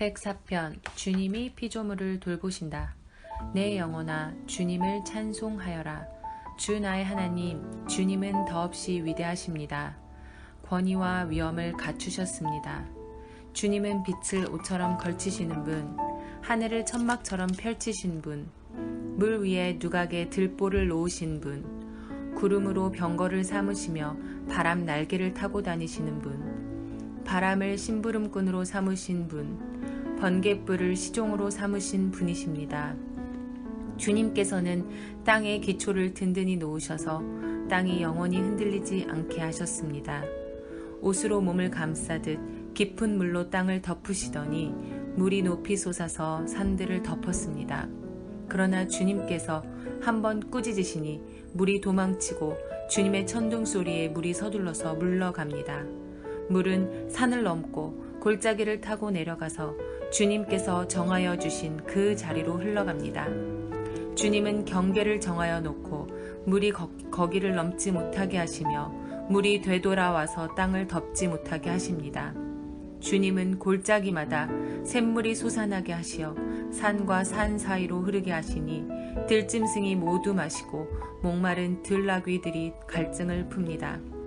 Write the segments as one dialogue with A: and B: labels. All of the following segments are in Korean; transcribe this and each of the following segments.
A: 104편 주님이 피조물을 돌보신다. 내 영혼아 주님을 찬송하여라. 주 나의 하나님 주님은 더없이 위대하십니다. 권위와 위엄을 갖추셨습니다. 주님은 빛을 옷처럼 걸치시는 분, 하늘을 천막처럼 펼치신 분, 물 위에 누각에 들보를 놓으신 분, 구름으로 병거를 삼으시며 바람 날개를 타고 다니시는 분, 바람을 심부름꾼으로 삼으신 분, 번갯불을 시종으로 삼으신 분이십니다. 주님께서는 땅의 기초를 든든히 놓으셔서 땅이 영원히 흔들리지 않게 하셨습니다. 옷으로 몸을 감싸듯 깊은 물로 땅을 덮으시더니 물이 높이 솟아서 산들을 덮었습니다. 그러나 주님께서 한 번 꾸짖으시니 물이 도망치고 주님의 천둥 소리에 물이 서둘러서 물러갑니다. 물은 산을 넘고 골짜기를 타고 내려가서 주님께서 정하여 주신 그 자리로 흘러갑니다. 주님은 경계를 정하여 놓고 물이 거, 거기를 넘지 못하게 하시며 물이 되돌아와서 땅을 덮지 못하게 하십니다. 주님은 골짜기마다 샘물이 솟아나게 하시어 산과 산 사이로 흐르게 하시니 들짐승이 모두 마시고 목마른 들나귀들이 갈증을 풉니다.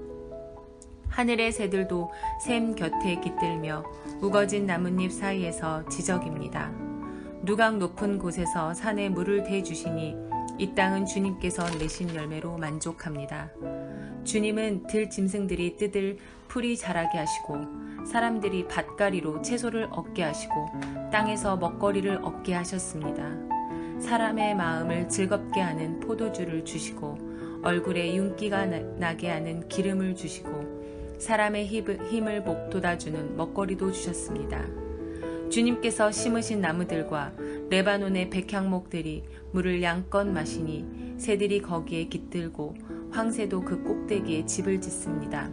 A: 하늘의 새들도 샘 곁에 깃들며 우거진 나뭇잎 사이에서 지적입니다. 누각 높은 곳에서 산에 물을 대주시니 이 땅은 주님께서 내신 열매로 만족합니다. 주님은 들 짐승들이 뜯을 풀이 자라게 하시고 사람들이 밭가리로 채소를 얻게 하시고 땅에서 먹거리를 얻게 하셨습니다. 사람의 마음을 즐겁게 하는 포도주를 주시고 얼굴에 윤기가 나게 하는 기름을 주시고 사람의 힘을 목돋아주는 먹거리도 주셨습니다. 주님께서 심으신 나무들과 레바논의 백향목들이 물을 양껏 마시니 새들이 거기에 깃들고 황새도 그 꼭대기에 집을 짓습니다.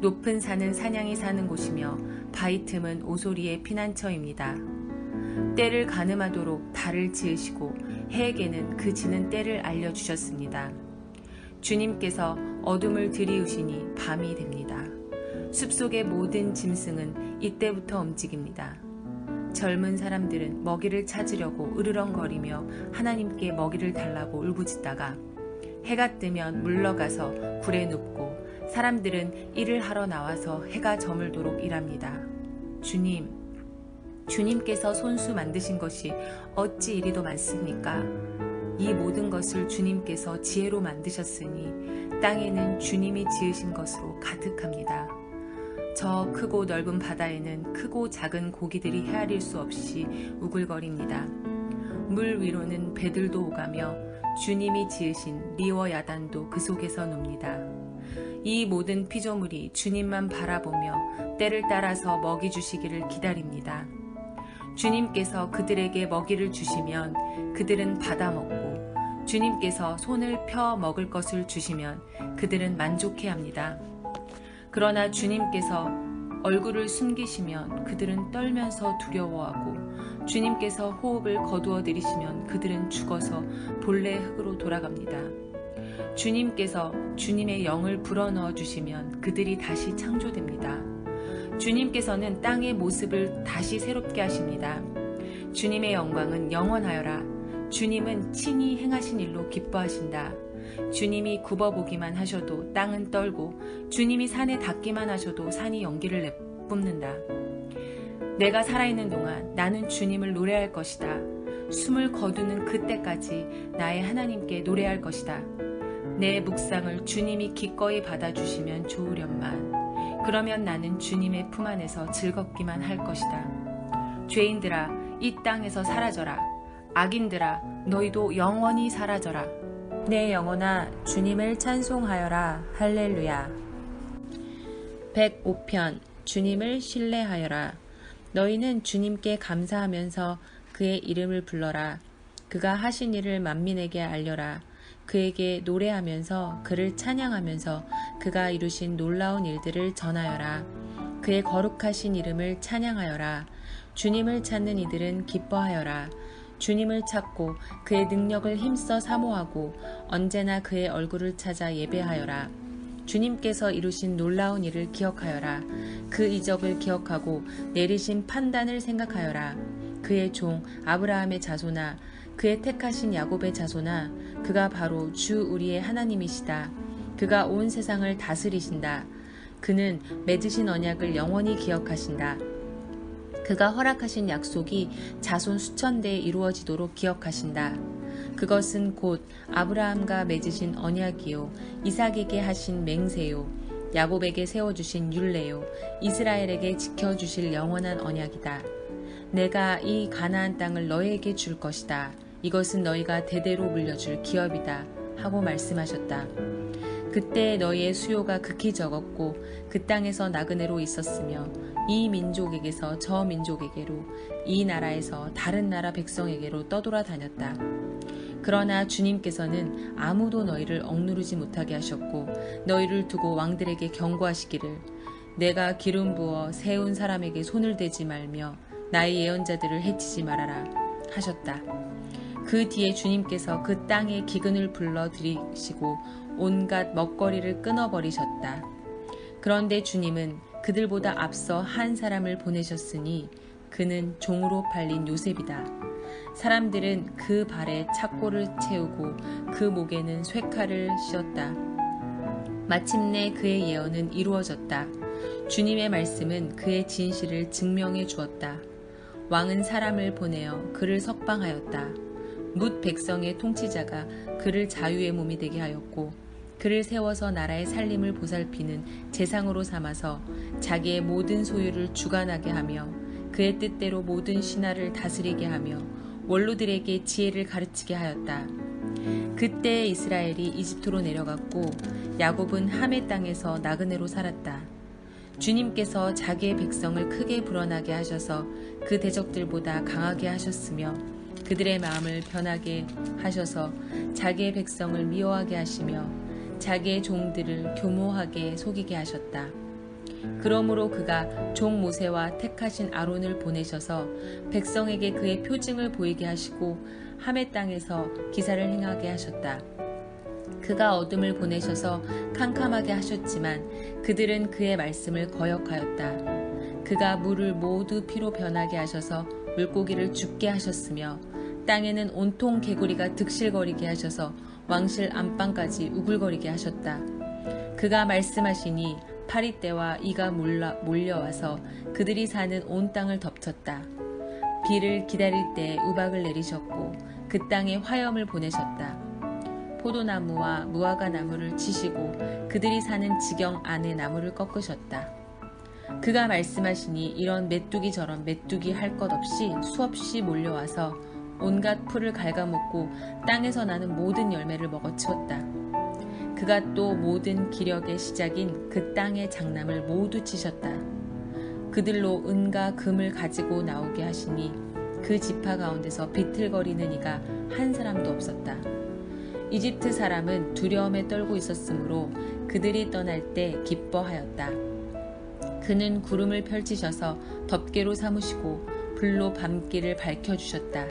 A: 높은 산은 사냥이 사는 곳이며 바위 틈은 오소리의 피난처입니다. 때를 가늠하도록 달을 지으시고 해에게는 그 지는 때를 알려주셨습니다. 주님께서 어둠을 들이우시니 밤이 됩니다. 숲속의 모든 짐승은 이때부터 움직입니다. 젊은 사람들은 먹이를 찾으려고 으르렁거리며 하나님께 먹이를 달라고 울부짖다가 해가 뜨면 물러가서 굴에 눕고 사람들은 일을 하러 나와서 해가 저물도록 일합니다. 주님, 주님께서 손수 만드신 것이 어찌 이리도 많습니까? 이 모든 것을 주님께서 지혜로 만드셨으니 땅에는 주님이 지으신 것으로 가득합니다. 저 크고 넓은 바다에는 크고 작은 고기들이 헤아릴 수 없이 우글거립니다. 물 위로는 배들도 오가며 주님이 지으신 리워 야단도 그 속에서 놉니다. 이 모든 피조물이 주님만 바라보며 때를 따라서 먹이 주시기를 기다립니다. 주님께서 그들에게 먹이를 주시면 그들은 받아먹고 주님께서 손을 펴 먹을 것을 주시면 그들은 만족해 합니다. 그러나 주님께서 얼굴을 숨기시면 그들은 떨면서 두려워하고 주님께서 호흡을 거두어 들이시면 그들은 죽어서 본래 흙으로 돌아갑니다. 주님께서 주님의 영을 불어넣어 주시면 그들이 다시 창조됩니다. 주님께서는 땅의 모습을 다시 새롭게 하십니다. 주님의 영광은 영원하여라. 주님은 친히 행하신 일로 기뻐하신다. 주님이 굽어보기만 하셔도 땅은 떨고 주님이 산에 닿기만 하셔도 산이 연기를 내뿜는다. 내가 살아있는 동안 나는 주님을 노래할 것이다. 숨을 거두는 그때까지 나의 하나님께 노래할 것이다. 내 묵상을 주님이 기꺼이 받아주시면 좋으련만 그러면 나는 주님의 품 안에서 즐겁기만 할 것이다. 죄인들아 이 땅에서 사라져라. 악인들아 너희도 영원히 사라져라. 내 영혼아 주님을 찬송하여라. 할렐루야. 105편 주님을 신뢰하여라. 너희는 주님께 감사하면서 그의 이름을 불러라. 그가 하신 일을 만민에게 알려라. 그에게 노래하면서 그를 찬양하면서 그가 이루신 놀라운 일들을 전하여라. 그의 거룩하신 이름을 찬양하여라. 주님을 찾는 이들은 기뻐하여라. 주님을 찾고 그의 능력을 힘써 사모하고 언제나 그의 얼굴을 찾아 예배하여라. 주님께서 이루신 놀라운 일을 기억하여라. 그 이적을 기억하고 내리신 판단을 생각하여라. 그의 종 아브라함의 자손아 그의 택하신 야곱의 자손아 그가 바로 주 우리의 하나님이시다. 그가 온 세상을 다스리신다. 그는 맺으신 언약을 영원히 기억하신다. 그가 허락하신 약속이 자손 수천 대에 이루어지도록 기억하신다. 그것은 곧 아브라함과 맺으신 언약이요 이삭에게 하신 맹세요 야곱에게 세워 주신 율례요 이스라엘에게 지켜 주실 영원한 언약이다. 내가 이 가나안 땅을 너희에게 줄 것이다. 이것은 너희가 대대로 물려줄 기업이다. 하고 말씀하셨다. 그때 너희의 수요가 극히 적었고 그 땅에서 나그네로 있었으며 이 민족에게서 저 민족에게로 이 나라에서 다른 나라 백성에게로 떠돌아 다녔다. 그러나 주님께서는 아무도 너희를 억누르지 못하게 하셨고 너희를 두고 왕들에게 경고하시기를 내가 기름 부어 세운 사람에게 손을 대지 말며 나의 예언자들을 해치지 말아라 하셨다. 그 뒤에 주님께서 그 땅에 기근을 불러 들이시고 온갖 먹거리를 끊어버리셨다. 그런데 주님은 그들보다 앞서 한 사람을 보내셨으니 그는 종으로 팔린 요셉이다. 사람들은 그 발에 착고를 채우고 그 목에는 쇠칼을 씌었다. 마침내 그의 예언은 이루어졌다. 주님의 말씀은 그의 진실을 증명해 주었다. 왕은 사람을 보내어 그를 석방하였다. 뭇 백성의 통치자가 그를 자유의 몸이 되게 하였고 그를 세워서 나라의 살림을 보살피는 재상으로 삼아서 자기의 모든 소유를 주관하게 하며 그의 뜻대로 모든 신하를 다스리게 하며 원로들에게 지혜를 가르치게 하였다. 그때 이스라엘이 이집트로 내려갔고 야곱은 함의 땅에서 나그네로 살았다. 주님께서 자기의 백성을 크게 불어나게 하셔서 그 대적들보다 강하게 하셨으며 그들의 마음을 변하게 하셔서 자기의 백성을 미워하게 하시며 자기의 종들을 교모하게 속이게 하셨다. 그러므로 그가 종 모세와 택하신 아론을 보내셔서 백성에게 그의 표징을 보이게 하시고 함의 땅에서 기사를 행하게 하셨다. 그가 어둠을 보내셔서 캄캄하게 하셨지만 그들은 그의 말씀을 거역하였다. 그가 물을 모두 피로 변하게 하셔서 물고기를 죽게 하셨으며 땅에는 온통 개구리가 득실거리게 하셔서 왕실 안방까지 우글거리게 하셨다. 그가 말씀하시니 파리떼와 이가 몰라, 몰려와서 그들이 사는 온 땅을 덮쳤다. 비를 기다릴 때 우박을 내리셨고 그 땅에 화염을 보내셨다. 포도나무와 무화과 나무를 치시고 그들이 사는 지경 안에 나무를 꺾으셨다. 그가 말씀하시니 이런 메뚜기처럼 메뚜기 할 것 없이 수없이 몰려와서 온갖 풀을 갉아먹고 땅에서 나는 모든 열매를 먹어치웠다. 그가 또 모든 기력의 시작인 그 땅의 장남을 모두 치셨다. 그들로 은과 금을 가지고 나오게 하시니 그 지파 가운데서 비틀거리는 이가 한 사람도 없었다. 이집트 사람은 두려움에 떨고 있었으므로 그들이 떠날 때 기뻐하였다. 그는 구름을 펼치셔서 덮개로 삼으시고 불로 밤길을 밝혀주셨다.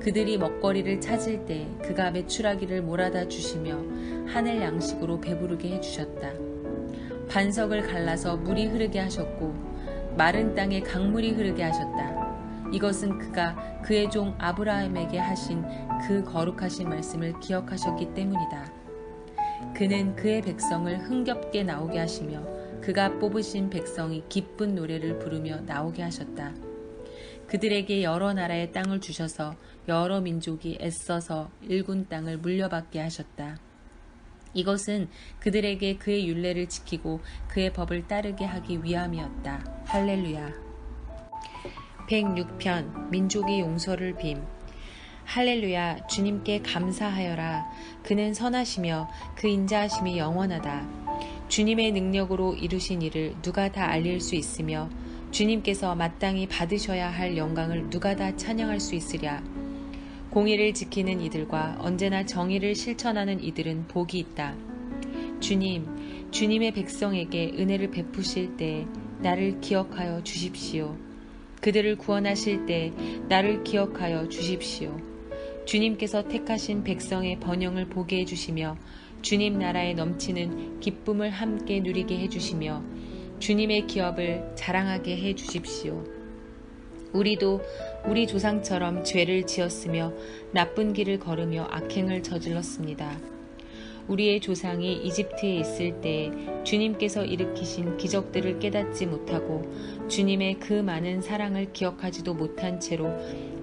A: 그들이 먹거리를 찾을 때 그가 매출하기를 몰아다 주시며 하늘 양식으로 배부르게 해주셨다. 반석을 갈라서 물이 흐르게 하셨고 마른 땅에 강물이 흐르게 하셨다. 이것은 그가 그의 종 아브라함에게 하신 그 거룩하신 말씀을 기억하셨기 때문이다. 그는 그의 백성을 흥겹게 나오게 하시며 그가 뽑으신 백성이 기쁜 노래를 부르며 나오게 하셨다. 그들에게 여러 나라의 땅을 주셔서 여러 민족이 애써서 일군 땅을 물려받게 하셨다. 이것은 그들에게 그의 윤례를 지키고 그의 법을 따르게 하기 위함이었다. 할렐루야. 106편 민족의 용서를 빔 할렐루야 주님께 감사하여라 그는 선하시며 그 인자하심이 영원하다 주님의 능력으로 이루신 일을 누가 다 알릴 수 있으며 주님께서 마땅히 받으셔야 할 영광을 누가 다 찬양할 수 있으랴 공의를 지키는 이들과 언제나 정의를 실천하는 이들은 복이 있다. 주님, 주님의 백성에게 은혜를 베푸실 때 나를 기억하여 주십시오. 그들을 구원하실 때 나를 기억하여 주십시오. 주님께서 택하신 백성의 번영을 보게 해주시며 주님 나라에 넘치는 기쁨을 함께 누리게 해주시며 주님의 기업을 자랑하게 해 주십시오. 우리도 우리 조상처럼 죄를 지었으며 나쁜 길을 걸으며 악행을 저질렀습니다. 우리의 조상이 이집트에 있을 때 주님께서 일으키신 기적들을 깨닫지 못하고 주님의 그 많은 사랑을 기억하지도 못한 채로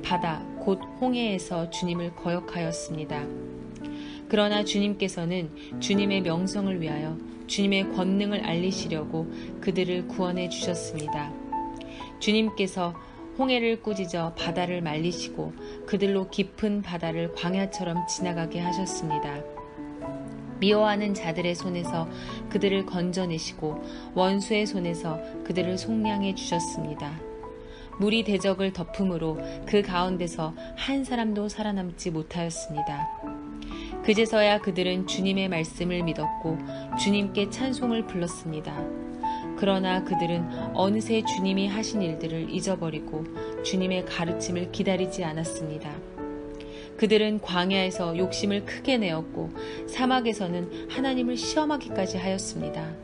A: 바다 곧 홍해에서 주님을 거역하였습니다. 그러나 주님께서는 주님의 명성을 위하여 주님의 권능을 알리시려고 그들을 구원해 주셨습니다. 주님께서 홍해를 꾸짖어 바다를 말리시고 그들로 깊은 바다를 광야처럼 지나가게 하셨습니다. 미워하는 자들의 손에서 그들을 건져내시고 원수의 손에서 그들을 속량해 주셨습니다. 물이 대적을 덮음으로 그 가운데서 한 사람도 살아남지 못하였습니다. 그제서야 그들은 주님의 말씀을 믿었고 주님께 찬송을 불렀습니다. 그러나 그들은 어느새 주님이 하신 일들을 잊어버리고 주님의 가르침을 기다리지 않았습니다. 그들은 광야에서 욕심을 크게 내었고 사막에서는 하나님을 시험하기까지 하였습니다.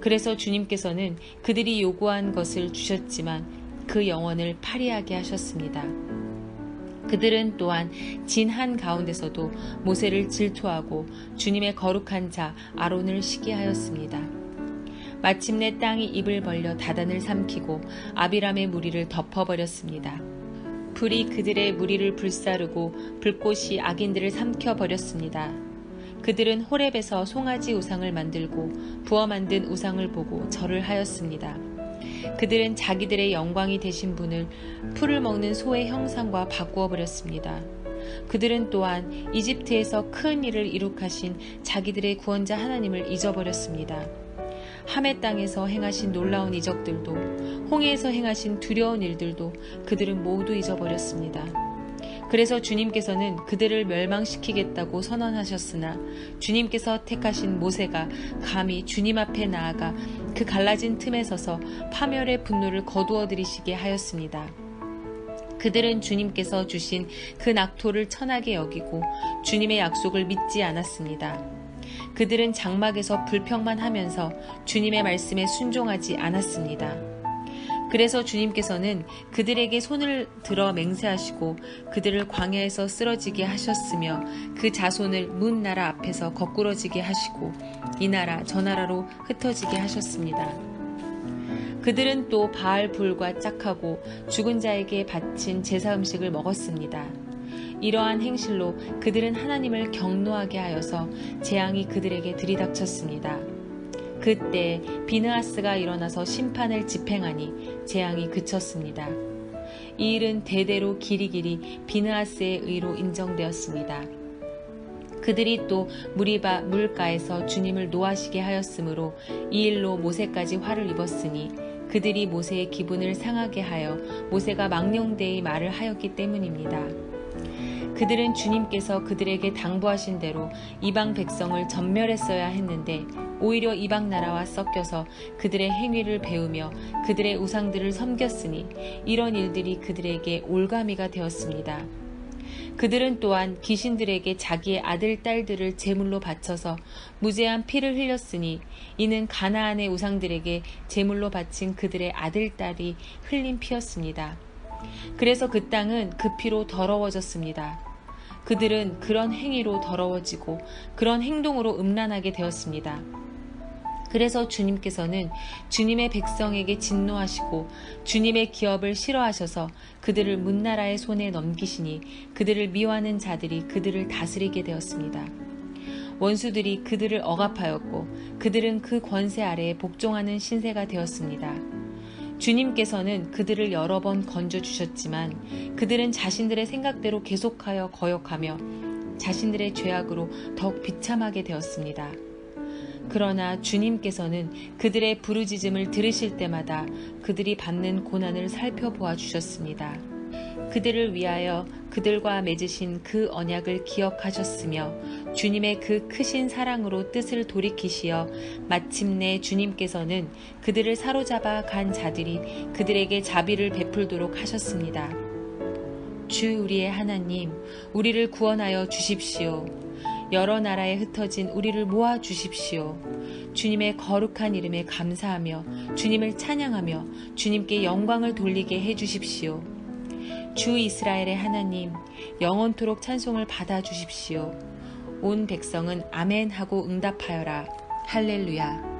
A: 그래서 주님께서는 그들이 요구한 것을 주셨지만 그 영혼을 파리하게 하셨습니다. 그들은 또한 진한 가운데서도 모세를 질투하고 주님의 거룩한 자 아론을 시기하였습니다. 마침내 땅이 입을 벌려 다단을 삼키고 아비람의 무리를 덮어버렸습니다. 불이 그들의 무리를 불사르고 불꽃이 악인들을 삼켜버렸습니다. 그들은 호렙에서 송아지 우상을 만들고 부어 만든 우상을 보고 절을 하였습니다. 그들은 자기들의 영광이 되신 분을 풀을 먹는 소의 형상과 바꾸어 버렸습니다. 그들은 또한 이집트에서 큰 일을 이룩하신 자기들의 구원자 하나님을 잊어버렸습니다. 함의 땅에서 행하신 놀라운 이적들도 홍해에서 행하신 두려운 일들도 그들은 모두 잊어버렸습니다. 그래서 주님께서는 그들을 멸망시키겠다고 선언하셨으나 주님께서 택하신 모세가 감히 주님 앞에 나아가 그 갈라진 틈에 서서 파멸의 분노를 거두어 들이시게 하였습니다. 그들은 주님께서 주신 그 낙토를 천하게 여기고 주님의 약속을 믿지 않았습니다. 그들은 장막에서 불평만 하면서 주님의 말씀에 순종하지 않았습니다. 그래서 주님께서는 그들에게 손을 들어 맹세하시고 그들을 광야에서 쓰러지게 하셨으며 그 자손을 문 나라 앞에서 거꾸러지게 하시고 이 나라 저 나라로 흩어지게 하셨습니다. 그들은 또 바알 불과 짝하고 죽은 자에게 바친 제사 음식을 먹었습니다. 이러한 행실로 그들은 하나님을 경노하게 하여서 재앙이 그들에게 들이닥쳤습니다. 그때 비느하스가 일어나서 심판을 집행하니 재앙이 그쳤습니다. 이 일은 대대로 길이길이 비느하스의 의로 인정되었습니다. 그들이 또 무리바 물가에서 주님을 노하시게 하였으므로 이 일로 모세까지 화를 입었으니 그들이 모세의 기분을 상하게 하여 모세가 망령되이 말을 하였기 때문입니다. 그들은 주님께서 그들에게 당부하신 대로 이방 백성을 전멸했어야 했는데 오히려 이방 나라와 섞여서 그들의 행위를 배우며 그들의 우상들을 섬겼으니 이런 일들이 그들에게 올가미가 되었습니다. 그들은 또한 귀신들에게 자기의 아들, 딸들을 제물로 바쳐서 무제한 피를 흘렸으니 이는 가나안의 우상들에게 제물로 바친 그들의 아들, 딸이 흘린 피였습니다. 그래서 그 땅은 그 피로 더러워졌습니다. 그들은 그런 행위로 더러워지고 그런 행동으로 음란하게 되었습니다. 그래서 주님께서는 주님의 백성에게 진노하시고 주님의 기업을 싫어하셔서 그들을 문나라의 손에 넘기시니 그들을 미워하는 자들이 그들을 다스리게 되었습니다. 원수들이 그들을 억압하였고 그들은 그 권세 아래에 복종하는 신세가 되었습니다. 주님께서는 그들을 여러 번 건져주셨지만 그들은 자신들의 생각대로 계속하여 거역하며 자신들의 죄악으로 더욱 비참하게 되었습니다. 그러나 주님께서는 그들의 부르짖음을 들으실 때마다 그들이 받는 고난을 살펴보아 주셨습니다. 그들을 위하여 그들과 맺으신 그 언약을 기억하셨으며 주님의 그 크신 사랑으로 뜻을 돌이키시어 마침내 주님께서는 그들을 사로잡아 간 자들이 그들에게 자비를 베풀도록 하셨습니다. 주 우리의 하나님, 우리를 구원하여 주십시오. 여러 나라에 흩어진 우리를 모아 주십시오. 주님의 거룩한 이름에 감사하며 주님을 찬양하며 주님께 영광을 돌리게 해 주십시오. 주 이스라엘의 하나님, 영원토록 찬송을 받아 주십시오. 온 백성은 아멘 하고 응답하여라. 할렐루야.